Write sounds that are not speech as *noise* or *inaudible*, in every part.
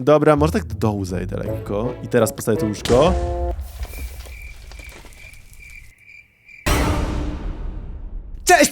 Dobra, może tak do dołu zejdę lekko. I teraz postawię to łóżko.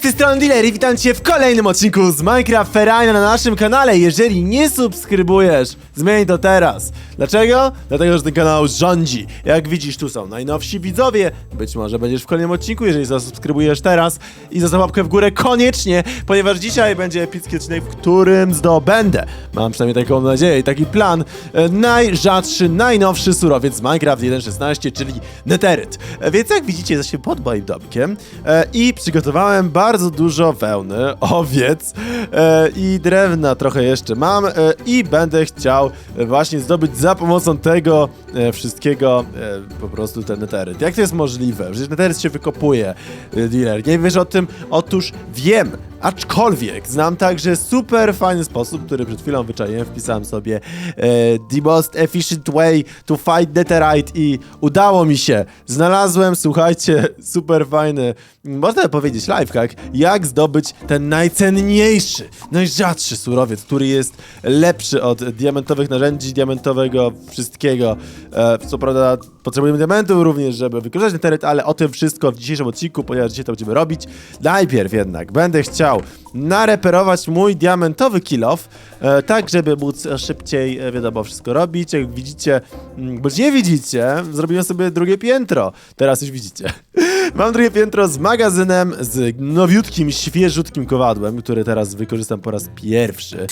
Tej strony Dealer i witam cię w kolejnym odcinku z Minecraft Ferrari na naszym kanale. Jeżeli nie subskrybujesz, zmień to teraz. Dlaczego? Dlatego, że ten kanał rządzi. Jak widzisz, tu są najnowsi widzowie. Być może będziesz w kolejnym odcinku, jeżeli zasubskrybujesz teraz i zostaw łapkę w górę koniecznie, ponieważ dzisiaj będzie epicki odcinek, w którym zdobędę, mam przynajmniej taką nadzieję i taki plan, e, najrzadszy, najnowszy surowiec z Minecraft 1.16, czyli Netheryt. E, Więc jak widzicie, jesteśmy pod moim domkiem e, i przygotowałem bardzo dużo wełny, *laughs* owiec e, i drewna trochę jeszcze mam e, i będę chciał e, właśnie zdobyć za pomocą tego e, wszystkiego e, po prostu ten neteryt. Jak to jest możliwe? Przecież neteryt się wykopuje, e, dealer. Nie wiesz o tym? Otóż wiem, Aczkolwiek znam także super fajny sposób, który przed chwilą wyczaiłem, wpisałem sobie e, The most efficient way to fight netherite i udało mi się. Znalazłem, słuchajcie, super fajny, można powiedzieć lifehack, jak zdobyć ten najcenniejszy, najrzadszy surowiec, który jest lepszy od diamentowych narzędzi, diamentowego wszystkiego. E, co prawda potrzebujemy diamentów również, żeby wykorzystać netheryt, ale o tym wszystko w dzisiejszym odcinku, ponieważ dzisiaj to będziemy robić. Najpierw jednak będę chciał nareperować mój diamentowy kilof, e, tak żeby móc szybciej, e, wiadomo, wszystko robić. Jak widzicie, mm, bądź nie widzicie, zrobiłem sobie drugie piętro. Teraz już widzicie. *laughs* Mam drugie piętro z magazynem, z nowiutkim, świeżutkim kowadłem, który teraz wykorzystam po raz pierwszy.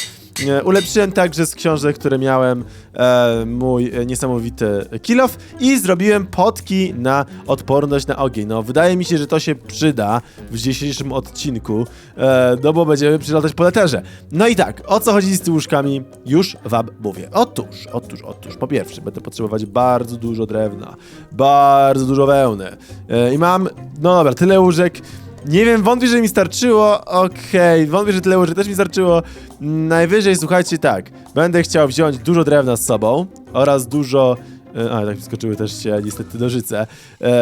Ulepszyłem także z książek, które miałem e, mój e, niesamowity kilof i zrobiłem potki na odporność na ogień. No, wydaje mi się, że to się przyda w dzisiejszym odcinku, e, no bo będziemy przylatać po leterze. No i tak, o co chodzi z łóżkami? Już wam mówię. Otóż, otóż, otóż, po pierwsze, będę potrzebować bardzo dużo drewna, bardzo dużo wełny e, i mam, no dobra, tyle łóżek, nie wiem, wątpię, że mi starczyło. Okej, wątpię, że tyle łóżek też mi starczyło. Najwyżej, słuchajcie, tak. Będę chciał wziąć dużo drewna z sobą oraz dużo. E, A, tak skoczyły też się niestety nożyce.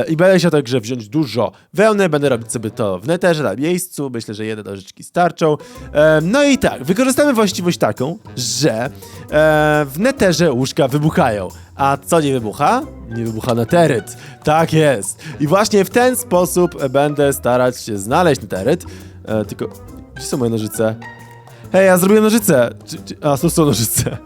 I będę chciał także wziąć dużo wełny, będę robić sobie to w neterze na miejscu. Myślę, że jedne nożyczki starczą. E, No i tak, wykorzystamy właściwość taką, że e, w neterze łóżka wybuchają. A co nie wybucha? Nie wybucha neteryt. Tak jest. I właśnie w ten sposób będę starać się znaleźć neteryt. Tylko, gdzie są moje nożyce? Hej, ja zrobiłem nożyce! A, tu są nożyce.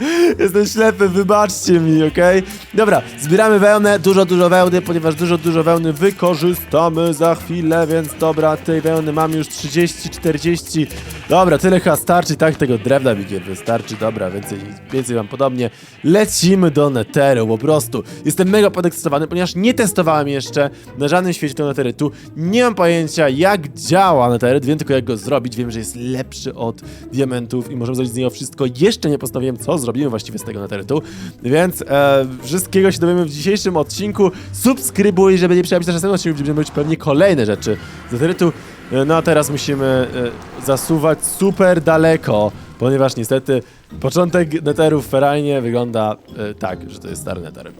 *laughs* Jestem ślepy, wybaczcie mi, okej? Dobra, zbieramy wełnę, dużo, dużo wełny, ponieważ dużo, dużo wełny wykorzystamy za chwilę, więc dobra, tej wełny mam już 30, 40. Dobra, tyle chyba starczy, tak? Tego drewna mi nie wystarczy, dobra, więcej, więcej mam podobnie. Lecimy do Netheru, po prostu. Jestem mega podekscytowany, ponieważ nie testowałem jeszcze na żadnym świecie tego Netherytu. Nie mam pojęcia, jak działa Netheryt, wiem tylko jak go zrobić, wiem, że jest lepszy od diamentów i możemy zrobić z niego wszystko. Jeszcze nie postanowiłem, co zrobimy właściwie z tego Netherytu, więc e, wszystkiego się dowiemy w dzisiejszym odcinku. Subskrybuj, żeby nie przegapić następnego odcinku, gdzie będziemy robić pewnie kolejne rzeczy z Netherytu. E, No a teraz musimy e, zasuwać super daleko, ponieważ niestety początek Netheru w Ferajnie wygląda e, tak, że to jest stary Nether.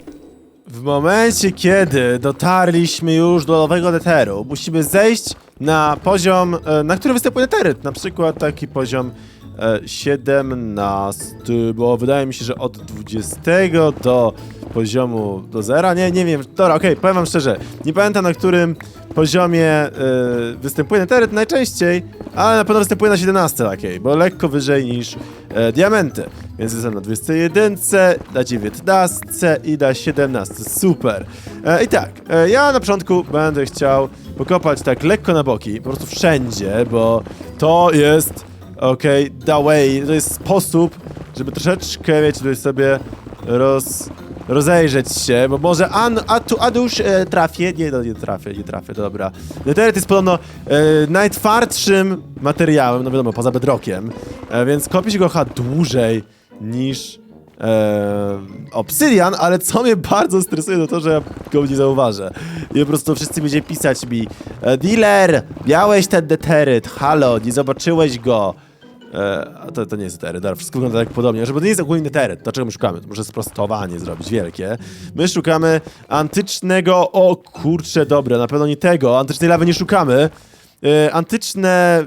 W momencie, kiedy dotarliśmy już do nowego Netheru, musimy zejść na poziom, na którym występuje Netheryt. Na przykład taki poziom 17, bo wydaje mi się, że od 20 do poziomu do zera, nie, nie wiem, dobra, okej, powiem wam szczerze, nie pamiętam na którym poziomie e, występuje Netheryt najczęściej, ale na pewno występuje na 17 takiej, bo lekko wyżej niż e, diamenty. Więc jestem na 21, na 19 i na 17. Super. E, I tak, e, ja na początku będę chciał pokopać tak lekko na boki, po prostu wszędzie, bo to jest, okej, the way, to jest sposób, żeby troszeczkę, wiecie, tutaj sobie roz, rozejrzeć się, bo może an, a tu Adusz e, trafię, nie, no nie trafię, nie trafię, dobra. Netheryt jest podobno e, najtwardszym materiałem, no wiadomo, poza bedrockiem, e, więc kopi się go chyba dłużej niż e, obsydian, ale co mnie bardzo stresuje, to to, że ja go nie zauważę. I po prostu wszyscy będziecie pisać mi e, Dealer, miałeś ten deteryt, halo, nie zobaczyłeś go. E, to, to nie jest eteryt, dobra, wszystko wygląda tak podobnie, że bo to nie jest ogólnie eteryt, to czego my szukamy? To muszę sprostowanie zrobić wielkie. My szukamy antycznego, o kurczę, dobra, na pewno nie tego, antycznej lawy nie szukamy, e, antyczne e,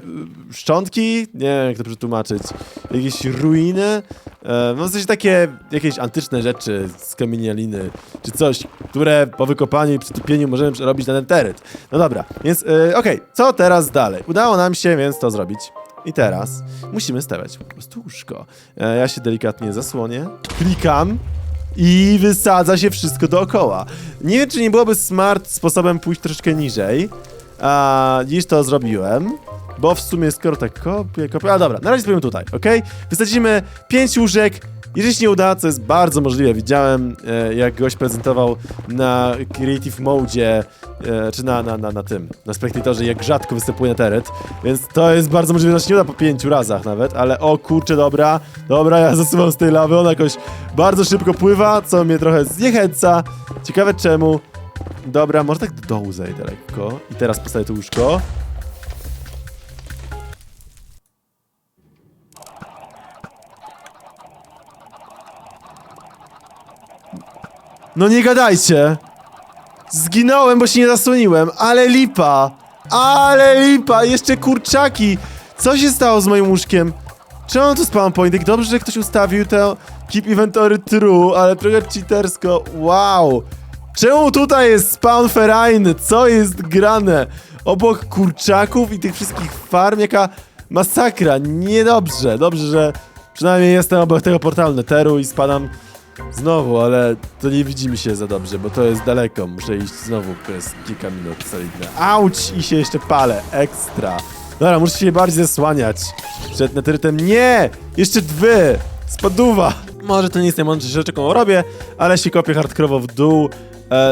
szczątki, nie wiem jak to przetłumaczyć, jakieś ruiny, e, no w sensie takie jakieś antyczne rzeczy z kamienialiny, czy coś, które po wykopaniu i przytupieniu możemy przerobić na neteryt. No dobra, więc e, okej, co teraz dalej? Udało nam się więc to zrobić. I teraz musimy stawiać po prostu łóżko. Ja się delikatnie zasłonię, klikam i wysadza się wszystko dookoła. Nie wiem, czy nie byłoby smart sposobem pójść troszeczkę niżej, a, niż to zrobiłem. Bo w sumie skoro tak kopię, kopię... A dobra, na razie spróbujemy tutaj, ok? Wysadzimy 5 łóżek. Jeżeli się nie uda, co jest bardzo możliwe, widziałem e, jak gość prezentował na Creative Mode, e, czy na, na, na, na tym, na Spectatorze, jak rzadko występuje Neteret, więc to jest bardzo możliwe, że się nie uda po pięciu razach nawet, ale o kurczę, dobra, dobra, ja zasuwam z tej lawy, ona jakoś bardzo szybko pływa, co mnie trochę zniechęca, ciekawe czemu. Dobra, może tak do dołu zejdę lekko i teraz postawię to łóżko. No nie gadajcie! Zginąłem, bo się nie zasłoniłem, ale lipa! Ale lipa! Jeszcze kurczaki! Co się stało z moim łóżkiem? Czemu tu spawn pointek? Dobrze, że ktoś ustawił to keep inventory true, ale trochę cheatersko. Wow! Czemu tutaj jest spawn ferajny? Co jest grane? Obok kurczaków i tych wszystkich farm, jaka masakra. Niedobrze. Dobrze, że przynajmniej jestem obok tego portalu Netheru i spadam Znowu, ale to nie widzimy się za dobrze, bo to jest daleko. Muszę iść znowu przez kilka minut solidne. Auć! I się jeszcze palę. Ekstra. Dobra, muszę się bardziej zasłaniać przed neterytem. Nie! Jeszcze dwie! Spaduwa! Może to nie jest najmądrzejsza rzecz, jaką robię, ale się kopię hardkorowo w dół,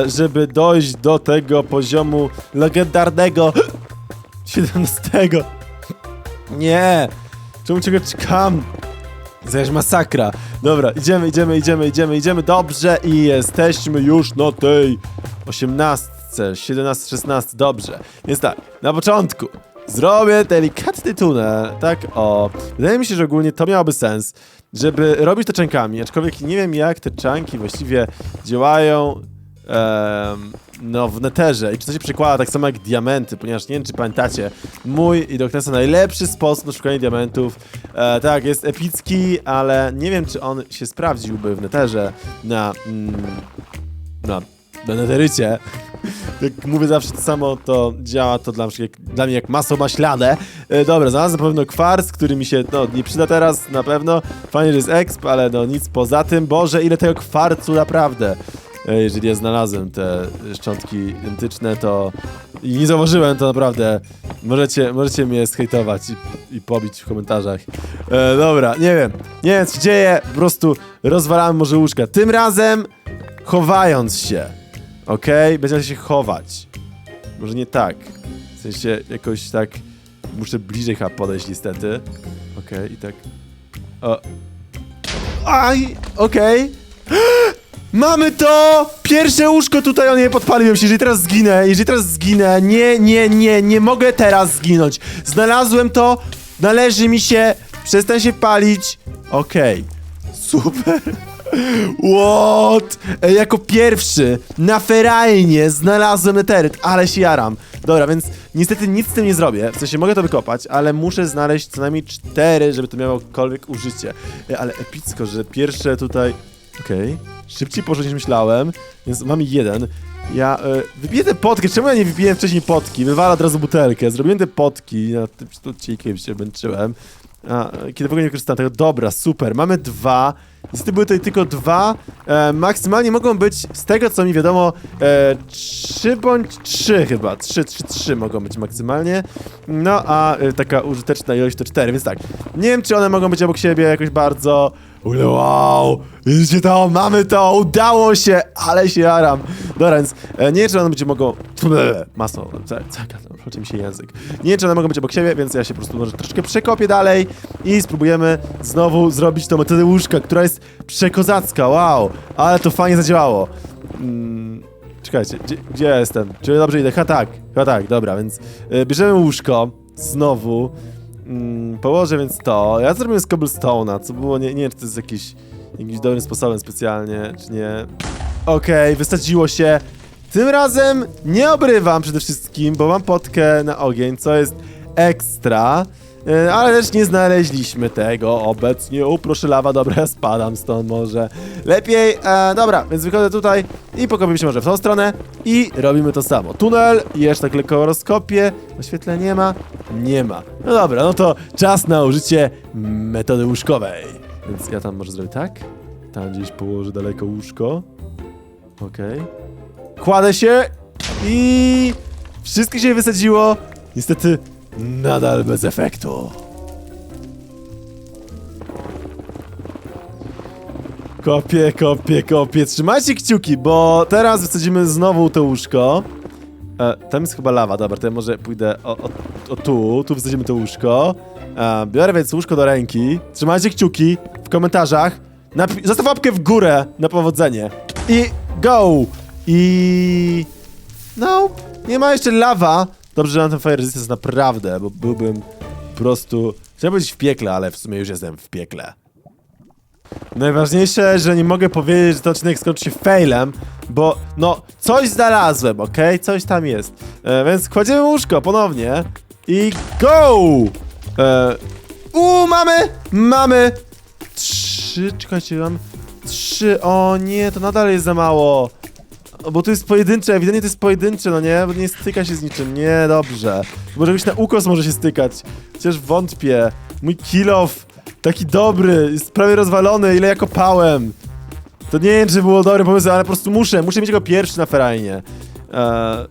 żeby dojść do tego poziomu legendarnego *gasps* 17. *laughs* Nie! Czemu cię czekam? Jest masakra. Dobra, idziemy, idziemy, idziemy, idziemy, idziemy. Dobrze i jesteśmy już na tej 18, 17, 16. Dobrze. Więc tak, na początku zrobię delikatny tunel. Tak, o. Wydaje mi się, że ogólnie to miałoby sens, żeby robić to czankami. Aczkolwiek nie wiem, jak te czanki właściwie działają. No, w neterze i czy to się przekłada tak samo jak diamenty, ponieważ nie wiem, czy pamiętacie, mój i Doknesa najlepszy sposób na szukanie diamentów, e, tak, jest epicki, ale nie wiem, czy on się sprawdziłby w neterze na, mm, na, na neterycie. *laughs* Jak mówię zawsze to samo, to działa to dla, jak- dla mnie jak masło maślane. E, dobra, znalazłem na pewno kwarc, który mi się, no, nie przyda teraz, na pewno. Fajnie, że jest exp, ale no nic poza tym. Boże, ile tego kwarcu naprawdę. E, Jeżeli ja znalazłem te szczątki identyczne, to i nie zauważyłem, to naprawdę możecie, możecie mnie skejtować i, i pobić w komentarzach. E, dobra, nie wiem, nie wiem co się dzieje, po prostu rozwalamy może łóżka. Tym razem chowając się, okej? Będziemy się chować. Może nie tak, w sensie jakoś tak, muszę bliżej chyba podejść niestety. Okej, i tak, o. Aj, okej. Mamy to! Pierwsze łóżko tutaj, o nie, podpaliłem się, jeżeli teraz zginę, jeżeli teraz zginę, nie, nie, nie, nie mogę teraz zginąć. Znalazłem to, należy mi się, przestań się palić. Okej, super. What? Jako pierwszy na ferajnie znalazłem eteryt, ale się jaram. Dobra, więc niestety nic z tym nie zrobię, w sensie mogę to wykopać, ale muszę znaleźć co najmniej cztery, żeby to miało jakiekolwiek użycie. Ale epicko, że pierwsze tutaj... Okej, szybciej poszło niż myślałem, więc mam jeden. Ja e, wypiję tę czemu ja nie wypiłem wcześniej potki? Wywalę od razu butelkę, zrobiłem te potki, na tym sztucikiem się męczyłem. A, e, kiedy w ogóle nie korzystałem tego. Dobra, super, mamy dwa. Niestety były tutaj tylko dwa. E, maksymalnie mogą być, z tego co mi wiadomo, e, trzy bądź trzy chyba. Trzy, trzy, trzy mogą być maksymalnie. No, a e, taka użyteczna ilość to cztery, więc tak. Nie wiem, czy one mogą być obok siebie jakoś bardzo... Ule, wow! Widzicie to? Mamy to! Udało się! Ale się jaram! Dobra, więc e, nie wiem, czy one będzie mogą... Co, co, chodzi mi się język. Nie wiem, czy one mogą być obok siebie, więc ja się po prostu może troszeczkę przekopię dalej i spróbujemy znowu zrobić tą metodę łóżka, która jest przekozacka, wow! Ale to fajnie zadziałało. Mm, czekajcie, gdzie, gdzie ja jestem? Czy dobrze idę? Chyba tak, chyba tak, dobra, więc e, bierzemy łóżko, znowu, mm, położę więc to, ja zrobię z cobblestone'a, co było, nie, nie wiem, czy to jest jakiś, jakimś dobrym sposobem specjalnie, czy nie. Okej, wysadziło się, Tym razem nie obrywam przede wszystkim, bo mam potkę na ogień, co jest ekstra. E, Ale też nie znaleźliśmy tego obecnie. O, proszę lawa, dobra, ja *laughs* spadam stąd może. Lepiej, e, dobra, więc wychodzę tutaj i pokopię się może w tą stronę i robimy to samo. Tunel, jeszcze tak lekko rozkopię. Oświetlenia nie ma? Nie ma. No dobra, no to czas na użycie metody łóżkowej. Więc ja tam może zrobię tak. Tam gdzieś położę daleko łóżko. Okej. Kładę się i wszystko się wysadziło. Niestety nadal bez efektu. Kopię, kopię, kopię. Trzymajcie kciuki, bo teraz wysadzimy znowu to łóżko. E, tam jest chyba lawa, dobra, to ja może pójdę o, o, o tu, tu wsadzimy to łóżko. E, biorę więc łóżko do ręki. Trzymajcie kciuki w komentarzach. Zostaw łapkę w górę na powodzenie. I go! I... No, nie ma jeszcze lawa. Dobrze, że mam ten fire resistance naprawdę, bo byłbym po prostu... Chciałem powiedzieć w piekle, ale w sumie już jestem w piekle. Najważniejsze, że nie mogę powiedzieć, że ten odcinek skończy się failem, bo no, coś znalazłem, okej? Coś tam jest. E, więc kładziemy łóżko ponownie i go! E, u, mamy! Mamy! Trzy, czekajcie, mam trzy, o nie, to nadal jest za mało. Bo to jest pojedyncze, ewidentnie to jest pojedyncze, no nie? Bo nie styka się z niczym, nie, dobrze. Może być na ukos może się stykać, chociaż wątpię. Mój kill off, taki dobry, jest prawie rozwalony, ile ja kopałem. To nie wiem, czy było dobry pomysł, ale po prostu muszę, muszę mieć go pierwszy na ferajnie. Eee,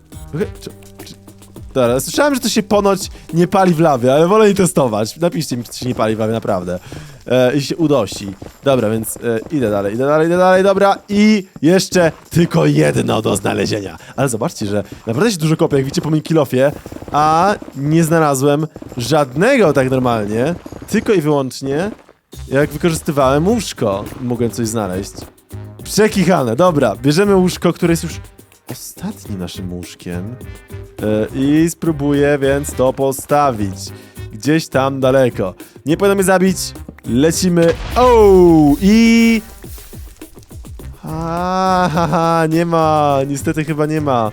dobra, słyszałem, że to się ponoć nie pali w lawie, ale wolę nie testować. Napiszcie mi, czy to się nie pali w lawie, naprawdę. E, I się udosi. Dobra, więc e, idę dalej, idę dalej, idę dalej, dobra. I jeszcze tylko jedno do znalezienia. Ale zobaczcie, że naprawdę się dużo kopię, jak widzicie po moim a nie znalazłem żadnego tak normalnie, tylko i wyłącznie jak wykorzystywałem łóżko, mogłem coś znaleźć. Przekichane, dobra, bierzemy łóżko, które jest już ostatnim naszym łóżkiem i spróbuję więc to postawić gdzieś tam daleko. Nie powinno mnie zabić, lecimy, o i... Ha, ha, ha, nie ma, niestety chyba nie ma.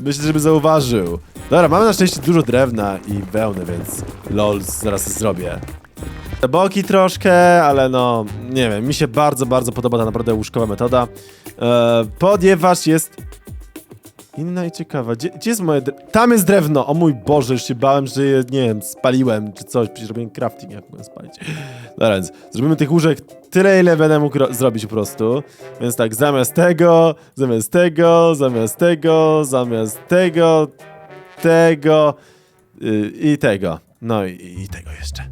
Myślę, żeby zauważył. Dobra, mamy na szczęście dużo drewna i wełny, więc lol, zaraz zrobię. Boki troszkę, ale no, nie wiem, mi się bardzo, bardzo podoba ta naprawdę łóżkowa metoda. E, ponieważ jest inna i ciekawa. Gdzie, gdzie jest moje Tam jest drewno! O mój Boże, już się bałem, że je, nie wiem, spaliłem czy coś, przecież robiłem crafting, jak mogłem spalić. Dobra, więc zrobimy tych łóżek tyle, ile będę mógł ro- zrobić po prostu. Więc tak, zamiast tego, zamiast tego, zamiast tego, zamiast tego, tego yy, i tego. No i, i tego jeszcze.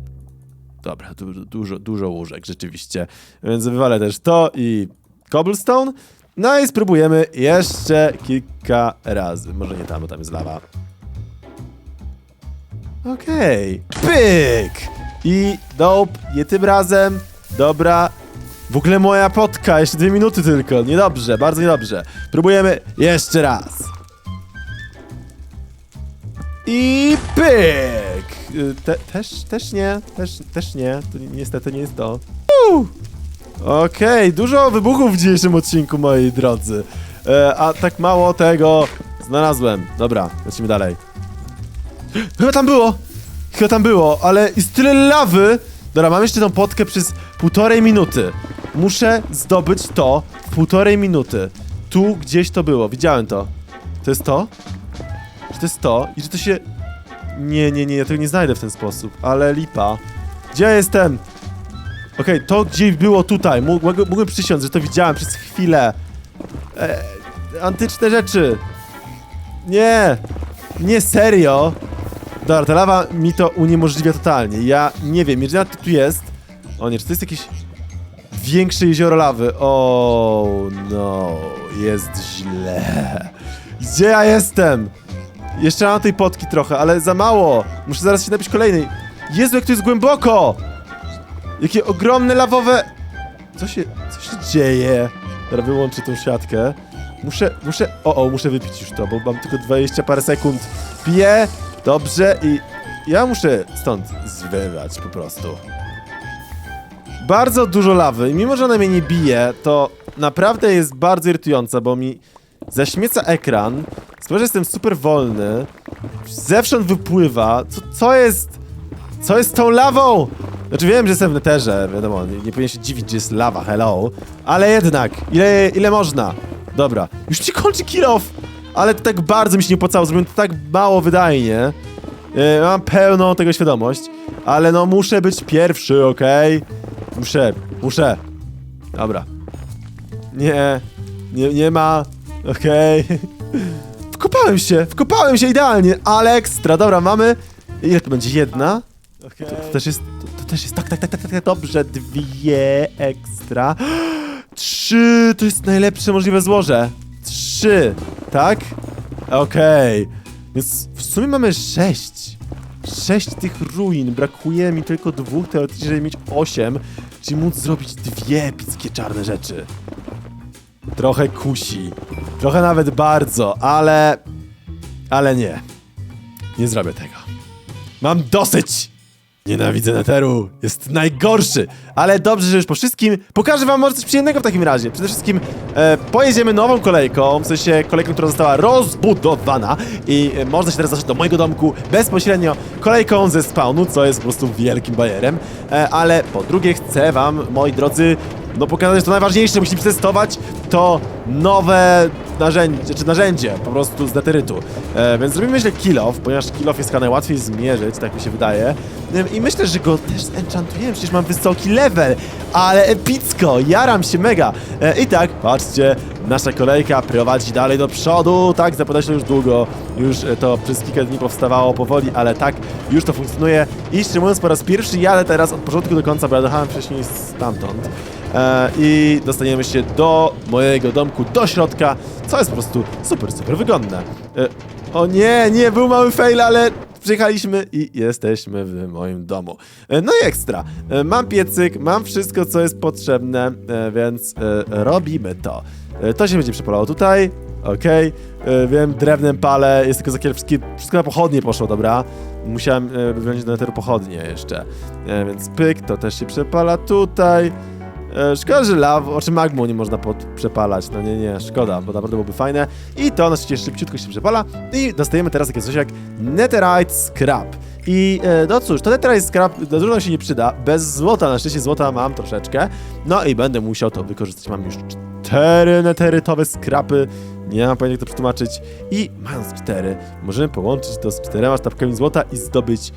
Dobra, du dużo, dużo łóżek, rzeczywiście. Więc wywalę też to i cobblestone. No i spróbujemy jeszcze kilka razy. Może nie tam, bo tam jest lawa. Okej. Pyk! I dope, nie tym razem. Dobra. W ogóle moja potka, jeszcze dwie minuty tylko. Niedobrze, bardzo niedobrze. Próbujemy jeszcze raz. I pyk! Y, Te, też, też nie, też, też nie. To ni- niestety nie jest to. Uuu. Okej, dużo wybuchów w dzisiejszym odcinku, moi drodzy. E, a tak mało tego znalazłem. Dobra, lecimy dalej. Chyba tam było! Chyba tam było, ale jest tyle lawy! Dobra, mam jeszcze tą potkę przez półtorej minuty. Muszę zdobyć to w półtorej minuty. Tu gdzieś to było, widziałem to. To jest to? Czy to jest to? I czy to się... Nie, nie, nie, ja tego nie znajdę w ten sposób, ale lipa. Gdzie ja jestem? Okej, to gdzieś było tutaj. Mogłem, mogłem przysiąc, że to widziałem przez chwilę. E, antyczne rzeczy. Nie. Nie, serio. Dobra, ta lawa mi to uniemożliwia totalnie. Ja nie wiem, jeżeli to tu jest... O nie, czy to jest jakieś większe jezioro lawy? O no, jest źle. Gdzie ja jestem? Jeszcze mam tej potki trochę, ale za mało. Muszę zaraz się napić kolejnej. Jezu, jak to jest głęboko! Jakie ogromne lawowe... Co się... co się dzieje? Teraz wyłączę tą siatkę. Muszę, muszę... O, o, muszę wypić już to, bo mam tylko 20 parę sekund. Piję, dobrze i... Ja muszę stąd zwywać po prostu. Bardzo dużo lawy i mimo, że ona mnie nie bije, to naprawdę jest bardzo irytująca, bo mi zaśmieca ekran, sprawia, że jestem super wolny, zewsząd wypływa, co, co jest, co jest tą lawą? Znaczy wiem, że jestem w neterze, wiadomo, nie, nie powinien się dziwić, że jest lawa, hello, ale jednak, ile, ile można? Dobra, już ci kończy kill off, ale to tak bardzo mi się nie opłacało, zrobiłem to tak mało wydajnie, E, mam pełną tego świadomość, ale no muszę być pierwszy, okej? Muszę, muszę. Dobra. Nie, nie, nie ma, okej. *laughs* Wkopałem się, wkopałem się idealnie, ale ekstra, dobra, mamy... Ile to będzie, jedna? To, to też jest, też jest, tak, tak, tak, tak, tak, dobrze, dwie ekstra. *gasps* Trzy, to jest najlepsze możliwe złoże. Trzy, tak? Okej. Więc w sumie mamy sześć. Sześć tych ruin. Brakuje mi tylko dwóch teoretycznie, żeby mieć osiem. Czyli móc zrobić dwie epickie czarne rzeczy. Trochę kusi. Trochę nawet bardzo, ale... Ale nie. Nie zrobię tego. Mam dosyć! Nienawidzę Netheru, jest najgorszy, ale dobrze, że już po wszystkim. Pokażę wam może coś przyjemnego w takim razie. Przede wszystkim e, pojedziemy nową kolejką, w sensie kolejką, która została rozbudowana. I e, można się teraz dostać do mojego domku bezpośrednio kolejką ze spawnu, co jest po prostu wielkim bajerem, e, ale po drugie chcę wam, moi drodzy, no pokazać, że to najważniejsze, musimy przetestować to nowe narzędzie, czy narzędzie po prostu z neterytu. E, więc zrobimy myślę kill off, ponieważ kill off jest chyba najłatwiej zmierzyć, tak mi się wydaje. I myślę, że go też zenchantujemy, przecież mam wysoki level, ale epicko, jaram się mega. E, I tak, patrzcie, nasza kolejka prowadzi dalej do przodu, tak, zapowiada się już długo, już e, to przez kilka dni powstawało powoli, ale tak, już to funkcjonuje. I szczerze mówiąc, po raz pierwszy jadę teraz od początku do końca, bo ja wcześniej stamtąd. E, i dostaniemy się do mojego domku, do środka, co jest po prostu super, super wygodne. E, o nie, nie, był mały fail, ale przyjechaliśmy i jesteśmy w moim domu. E, no i ekstra. Mam piecyk, mam wszystko, co jest potrzebne, więc robimy to. To się będzie przepalało tutaj. Okej, e, wiem, drewnem palę, jest tylko za wszystkie, wszystko na pochodnie poszło, dobra. Musiałem wziąć do pochodnie jeszcze. Więc pyk, to też się przepala tutaj. E, Szkoda, że law, oczy magmu nie można pod, przepalać. No nie, nie, szkoda, bo naprawdę byłoby fajne. I to na szczęście szybciutko się przepala. I dostajemy teraz takie coś jak Netherite Scrap. I e, no cóż, to Netherite Scrap dużo się nie przyda. Bez złota, na szczęście złota mam troszeczkę. No i będę musiał to wykorzystać. Mam już cztery neterytowe skrapy. Nie mam pojęcia jak to przetłumaczyć. I mając cztery, możemy połączyć to z czterema sztabkami złota i zdobyć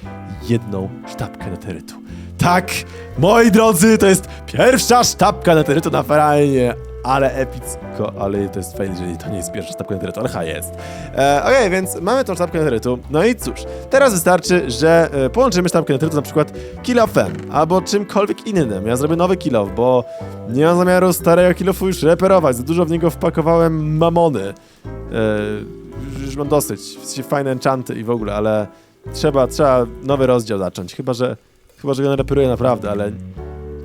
jedną sztabkę neterytu. Tak, moi drodzy, to jest pierwsza sztabka neterytu na ferajnie. Ale epicko, ale to jest fail, jeżeli to nie jest pierwsza sztabka neterytu, ale ha, jest. E, Okej, więc mamy tą sztabkę neterytu. No i cóż, teraz wystarczy, że e, połączymy sztabkę neterytu na przykład kill-offem, albo czymkolwiek innym. Ja zrobię nowy kill-off, bo nie mam zamiaru starego kill-offu już reperować. Za dużo w niego wpakowałem mamony. E, już- mam dosyć. Fajne enchanty i w ogóle, ale trzeba, trzeba nowy rozdział zacząć. Chyba, że Chyba, że go reperuję naprawdę, ale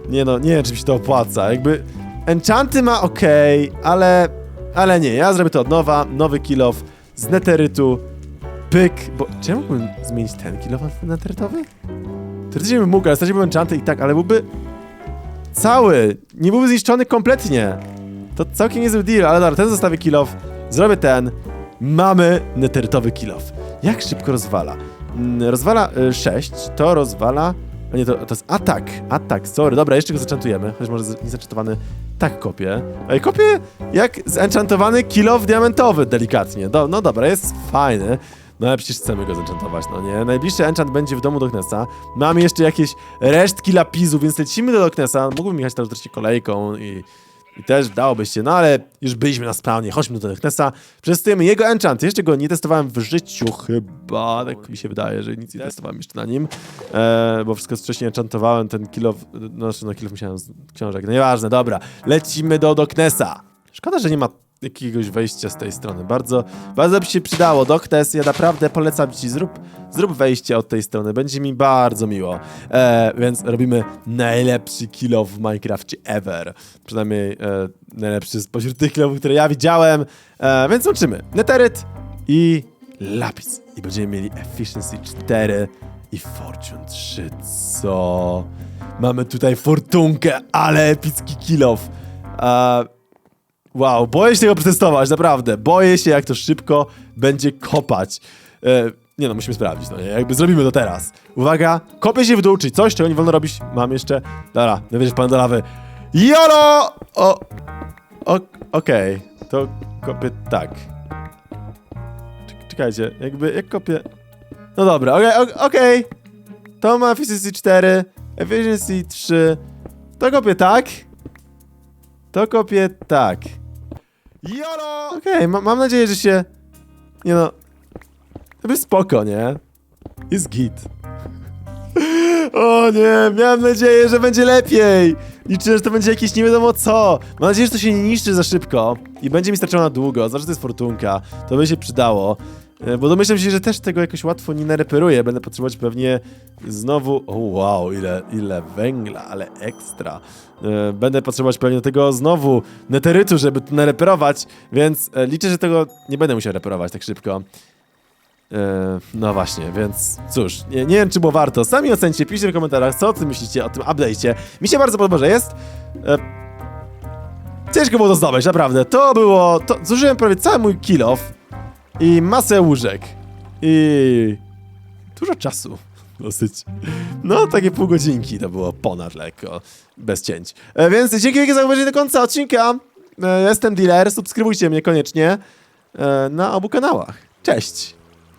nie no, nie wiem, czy mi się to opłaca. Jakby enchanty ma ok, ale, ale nie, ja zrobię to od nowa, nowy kill off z neterytu, pyk, bo czy ja mógłbym zmienić ten kill off na neterytowy? Teoretycznie bym mógł, ale straciłbym enchanty i tak, ale byłby cały, nie byłby zniszczony kompletnie. To całkiem niezły deal, ale dobra, ten zostawię kill off, zrobię ten, mamy neterytowy kill off. Jak szybko rozwala? Mm, Rozwala 6, to rozwala a nie, to, to jest atak, atak, sorry, dobra, jeszcze go zenchantujemy, chociaż może niezenchantowany tak kopię. Ej, kopię jak zenchantowany kill off diamentowy, delikatnie. Do, no dobra, jest fajny. No ale przecież chcemy go zenchantować, no nie? Najbliższy enchant będzie w domu Doknesa. Mamy jeszcze jakieś resztki lapisu, więc lecimy do Doknesa. Mógłbym jechać oczywiście kolejką i, i też dałoby się, no ale już byliśmy na spawnie, chodźmy do Doknesa. Przetestujemy jego enchant. Jeszcze go nie testowałem w życiu chyba, tak mi się wydaje, że nic nie testowałem jeszcze na nim. E, bo wszystko wcześniej enchantowałem, ten no, znaczy, no kill off musiałem z książek, no nieważne, dobra. Lecimy do Doknesa. Szkoda, że nie ma jakiegoś wejścia z tej strony. Bardzo, bardzo by się przydało. Doknes, ja naprawdę polecam ci, zrób, zrób wejście od tej strony. Będzie mi bardzo miło. E, więc robimy najlepszy kill off w Minecrafcie ever. Przynajmniej e, najlepszy spośród tych kill offów, które ja widziałem. E, więc łączymy Neteryt i lapis. I będziemy mieli Efficiency 4 i Fortune 3. Co? Mamy tutaj fortunkę, ale epicki kill off. E, Wow, boję się tego przetestować, naprawdę. Boję się, jak to szybko będzie kopać. E, nie no, musimy sprawdzić, no? Jakby zrobimy to teraz. Uwaga, kopię się w dół, czy coś, czego nie wolno robić. Mam jeszcze. Dobra, nie wierzysz pan do lawy. Jolo! O! o Okej, to kopię tak. Czek- Czekajcie, jakby, jak kopię... No dobra, okej, ok- okej. To ma Efficiency 4, Efficiency 3. To kopię tak. To kopię tak. Jolo! Okej, ma mam nadzieję, że się... Nie no... Jakby spoko, nie? Jest git. *laughs* O nie, miałem nadzieję, że będzie lepiej. Liczę, że to będzie jakieś nie wiadomo co. Mam nadzieję, że to się nie niszczy za szybko i będzie mi starczało na długo. Znaczy, to jest fortunka. To by się przydało. E, Bo domyślam się, że też tego jakoś łatwo nie nareperuję. Będę potrzebować pewnie znowu... O wow, ile, ile węgla, ale ekstra. E, Będę potrzebować pewnie tego znowu neterytu, żeby to nareperować, więc e, liczę, że tego nie będę musiał reperować tak szybko. No właśnie, więc cóż, nie, nie wiem czy było warto. Sami ocencie, piszcie w komentarzach, co o tym myślicie o tym update'cie. Mi się bardzo podoba, że jest. Ciężko było to zdobyć, naprawdę. To było... To, zużyłem prawie cały mój kill off i masę łóżek. I... Dużo czasu. *laughs* Dosyć. No, takie pół godzinki to było ponad lekko. Bez cięć. E, więc dzięki wielkie za obejrzenie do końca odcinka. E, jestem Dealer, subskrybujcie mnie koniecznie e, na obu kanałach. Cześć!